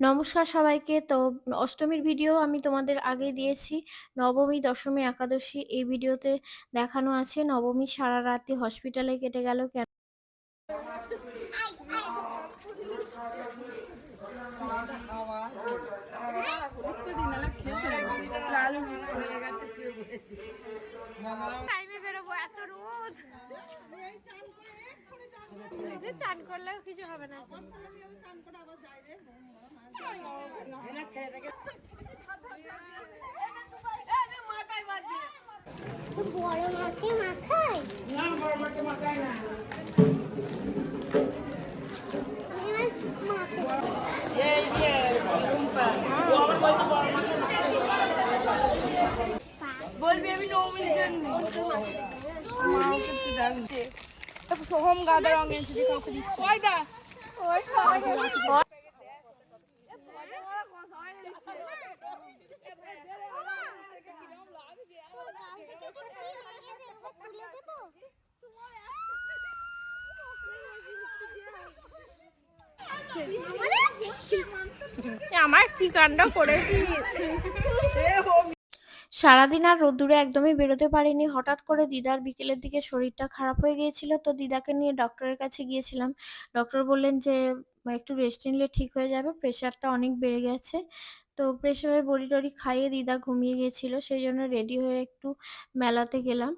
নমস্কার সবাইকে। তো অষ্টমীর ভিডিও আমি তোমাদের আগে দিয়েছি। নবমী, দশমী, একাদশী এই ভিডিওতে দেখানো আছে। নবমী সারা রাতি হসপিটালে কেটে গেল কেন? টাইমে বেরোবো, এত রোদ। চান করলেও কিছু হবে না। বড় মাকে মাখায়? এবার মাকে বলবি আমি নৌমির জন্য সোহম গাদা রঙের যদি কাউকে দিচ্ছে। ওই দা। ওই আমার কি কাণ্ড করেছি সারাদিন আর রোদ্দুরে একদমই বেরোতে পারিনি। হঠাৎ করে দিদার বিকেলের দিকে শরীরটা খারাপ হয়ে গিয়েছিল, তো দিদাকে নিয়ে ডক্টরের কাছে গিয়েছিলাম। ডক্টর বললেন যে একটু রেস্ট নিলে ঠিক হয়ে যাবে প্রেশারটা অনেক বেড়ে গেছে। তো প্রেশারের বড়ি টড়ি খাইয়ে দিদা ঘুমিয়ে গিয়েছিল, সেই জন্য রেডি হয়ে একটু মেলাতে গেলাম।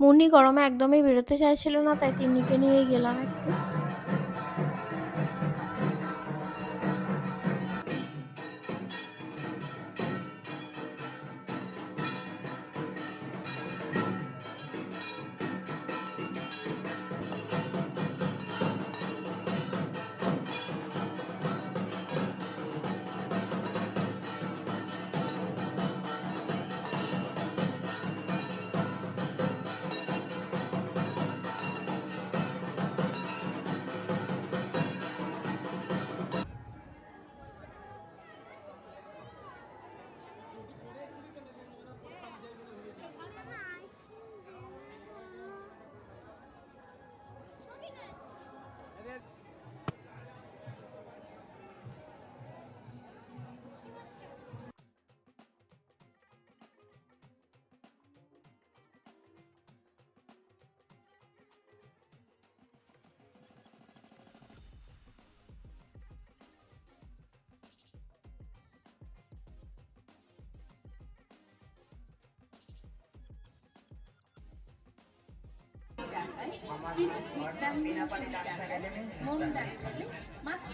মুন্নি গরমে একদমই বেরোতে চাইছিল না, তাই তিন্নিকে নিয়ে গেলাম একটু।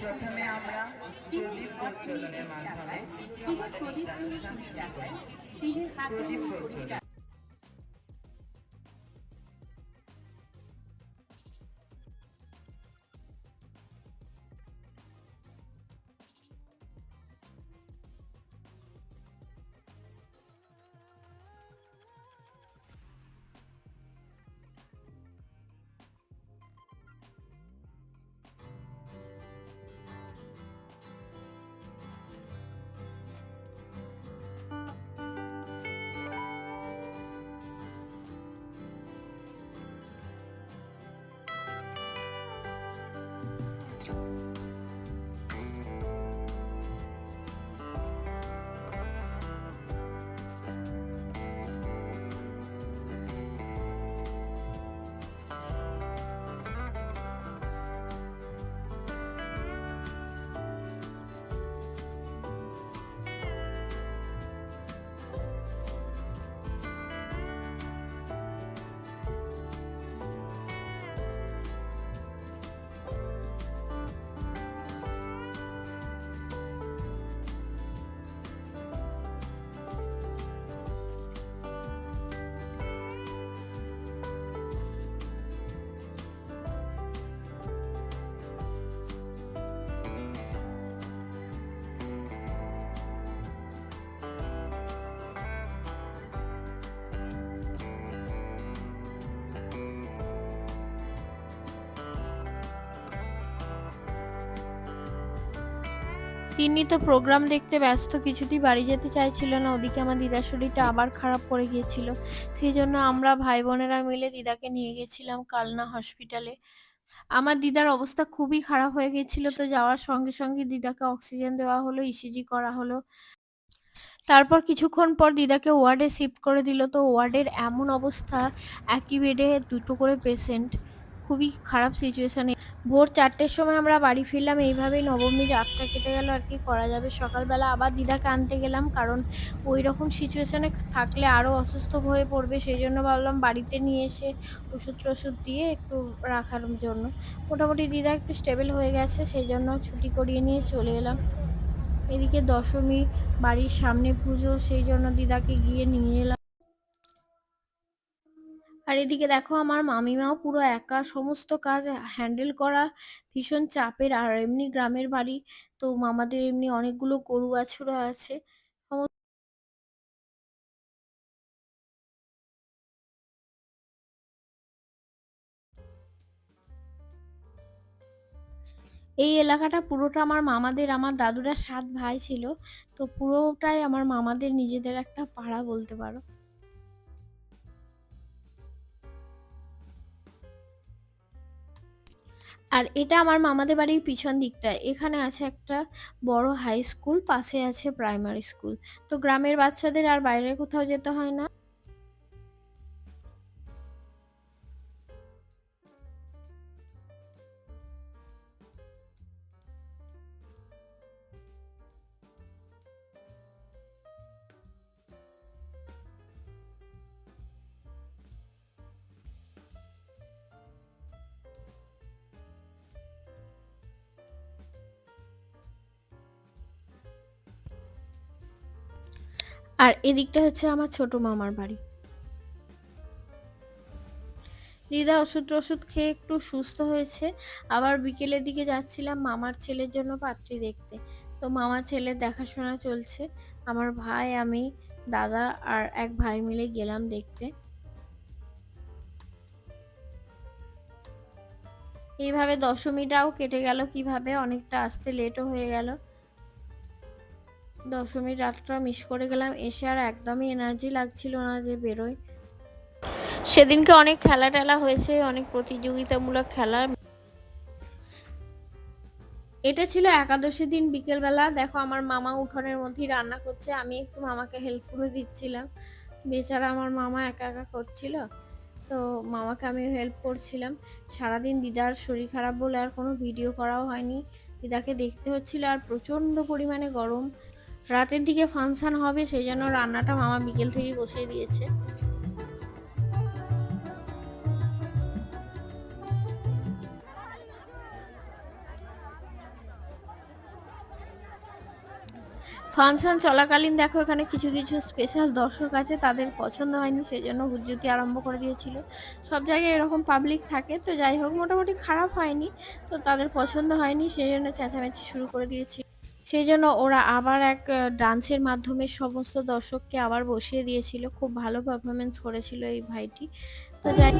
প্রথমে আমরা প্রদীপ প্রজ্বলনের মাধ্যমে প্রদীপ প্রজ্বলন তিন্নি তো প্রোগ্রাম দেখতে ব্যস্ত, কিছুতেই বাড়ি যেতে চাইছিল না। ওদিকে আমার দিদার শরীরটা আবার খারাপ পড়ে গিয়েছিল। সেই জন্য আমরা ভাই বোনেরা মিলে দিদাকে নিয়ে গেছিলাম কালনা হসপিটালে। আমার দিদার অবস্থা খুবই খারাপ হয়ে গেছিল তো যাওয়ার সঙ্গে সঙ্গে দিদাকে অক্সিজেন দেওয়া হলো ইসিজি করা হলো। তারপর কিছুক্ষণ পর দিদাকে ওয়ার্ডে শিফট করে দিল। তো ওয়ার্ডের এমন অবস্থা, একই বেডে দুটো করে পেশেন্ট। খুবই খারাপ সিচুয়েশানে ভোর চারটের সময় আমরা বাড়ি ফিরলাম, এইভাবেই নবমীর রাতটা কেটে গেল আর কি, করা যাবে। সকালবেলা আবার দিদাকে আনতে গেলাম, কারণ ওই রকম সিচুয়েশানে থাকলে আরও অসুস্থ হয়ে পড়বে সেই জন্য ভাবলাম বাড়িতে নিয়ে এসে ওষুধ টষুধ দিয়ে একটু রাখার জন্য। মোটামুটি দিদা একটু স্টেবল হয়ে গেছে সেই জন্য ছুটি করিয়ে নিয়ে চলে এলাম। এদিকে দশমী, বাড়ির সামনে পুজো, সেই জন্য দিদাকে গিয়ে নিয়ে এলাম। এদিকে দেখো আমার মামিমাও পুরো একা, সমস্ত কাজ হ্যান্ডেল করা ভীষণ চাপের। আর এমনি গ্রামের বাড়ি, তো মামাদের এমনি অনেকগুলো গরু বাছুরা আছে। এই এলাকাটা পুরোটা আমার মামাদের, আমার দাদুরা সাত ভাই ছিল। তো পুরোটাই আমার মামাদের নিজেদের একটা পাড়া বলতে পারো। আর এটা আমার মামাদের বাড়ির পিছন দিকটা এখানে আছে একটা বড় হাই স্কুল পাশে আছে প্রাইমারি স্কুল তো গ্রামের বাচ্চাদের আর বাইরে কোথাও যেতে হয় না। আর এদিকটা হচ্ছে আমার ছোট মামার বাড়ি। দিদা ওষুধ টষুধ খেয়ে একটু সুস্থ হয়েছে। আবার বিকেলের দিকে যাচ্ছিলাম মামার ছেলের জন্য পাত্রী দেখতে। তো মামার ছেলের দেখাশোনা চলছে। আমার ভাই, আমি, দাদা আর এক ভাই মিলে গেলাম দেখতে। এইভাবে দশমীটাও কেটে গেল। কীভাবে? অনেকটা আসতে লেটও হয়ে গেল। দশমীর রাতটা মিস করে গেলাম, এসে আর একদমই এনার্জি লাগছিল না যে বেরোয়। সেদিনকে অনেক খেলা টেলা হয়েছে, অনেক প্রতিযোগিতামূলক খেলা। এটা ছিল একাদশী দিন বিকেলবেলা। দেখো, আমার মামা উঠোনের মধ্যেই রান্না করছে, আমি একটু মামাকে হেল্প করে দিচ্ছিলাম। বেচারা আমার মামা একা একা করছিল, তো মামাকে আমি হেল্প করছিলাম। সারাদিন দিদার শরীর খারাপ বলে আর কোনো ভিডিও করাও হয়নি। দিদাকে দেখতে হচ্ছিল আর প্রচণ্ড পরিমাণে গরম। রাতের দিকে ফাংশন হবে সেই জন্য রান্নাটা মামা বিকেল থেকেই বসিয়ে দিয়েছে। ফাংশন চলাকালীন দেখো, এখানে কিছু কিছু স্পেশাল দর্শক আছে, তাদের পছন্দ হয়নি সেই জন্য হুজ্জুতি আরম্ভ করে দিয়েছিল। সব জায়গায় এরকম পাবলিক থাকে, তো যাই হোক, মোটামুটি খারাপ হয়নি, তো তাদের পছন্দ হয়নি সেই জন্য চেঁচামেচি শুরু করে দিয়েছি। সেই জন্য ওরা আবার এক ডান্সের মাধ্যমে সমস্ত দর্শককে আবার বসিয়ে দিয়েছিল। খুব ভালো পারফরমেন্স করেছিল এই ভাইটি। তো যাই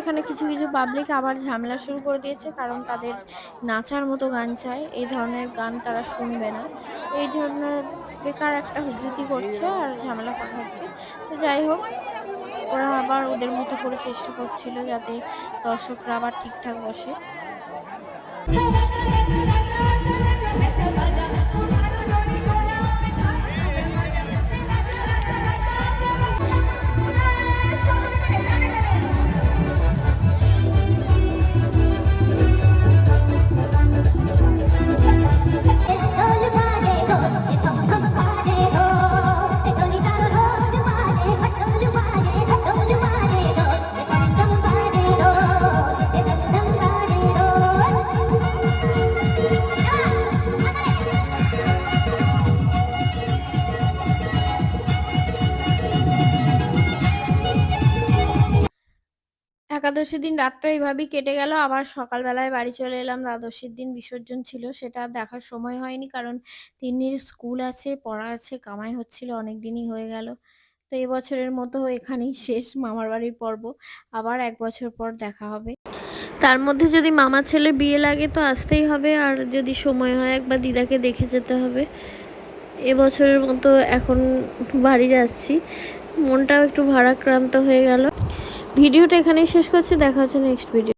এখানে কিছু কিছু পাবলিক আবার ঝামেলা শুরু করে দিয়েছে কারণ তাদের নাচার মতো গান চায়। এই ধরনের গান তারা শুনবে না। এই ধরনের বেকার একটা হুজ্জুতি করছে আর ঝামেলা পাঠাচ্ছে তো যাই হোক, ওরা আবার ওদের মতো করে চেষ্টা করছিল যাতে দর্শকরা আবার ঠিকঠাক বসে। একাদশীর দিন রাতটা এইভাবেই কেটে গেল। আবার সকালবেলায় বাড়ি চলে এলাম, দ্বাদশীর দিন বিসর্জন ছিল, সেটা দেখার সময় হয়নি কারণ তিন্নির স্কুল আছে, পড়া আছে, কামাই হচ্ছিল অনেক দিনই হয়ে গেল। তো এবছরের মতো এখানেই শেষ মামার বাড়ির পর্ব। আবার এক বছর পর দেখা হবে। তার মধ্যে যদি মামা ছেলের বিয়ে লাগে তো আসতেই হবে, আর যদি সময় হয় একবার দিদাকে দেখে যেতে হবে। এবছরের মতো এখন বাড়ি যাচ্ছি। মনটাও একটু ভারাক্রান্ত হয়ে গেল। ভিডিওটা এখানেই শেষ করছি দেখা হচ্ছে নেক্সট ভিডিও